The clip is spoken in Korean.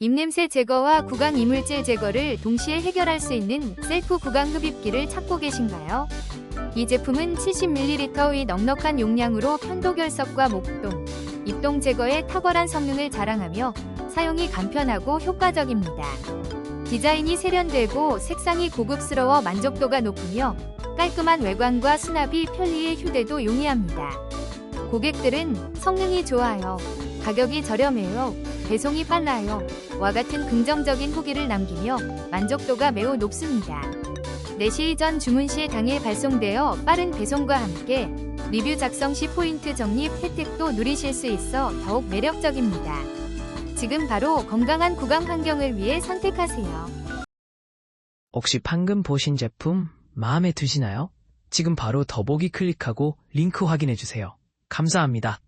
입냄새 제거와 구강 이물질 제거를 동시에 해결할 수 있는 셀프 구강 흡입기를 찾고 계신가요? 이 제품은 70ml의 넉넉한 용량으로 편도 결석과 목동, 입동 제거에 탁월한 성능을 자랑하며 사용이 간편하고 효과적입니다. 디자인이 세련되고 색상이 고급스러워 만족도가 높으며 깔끔한 외관과 수납이 편리해 휴대도 용이합니다. 고객들은 성능이 좋아요. 가격이 저렴해요. 배송이 빨라요. 와 같은 긍정적인 후기를 남기며 만족도가 매우 높습니다. 4시 전 주문 시 당일 발송되어 빠른 배송과 함께 리뷰 작성 시 포인트 적립 혜택도 누리실 수 있어 더욱 매력적입니다. 지금 바로 건강한 구강 환경을 위해 선택하세요. 혹시 방금 보신 제품 마음에 드시나요? 지금 바로 더보기 클릭하고 링크 확인해 주세요. 감사합니다.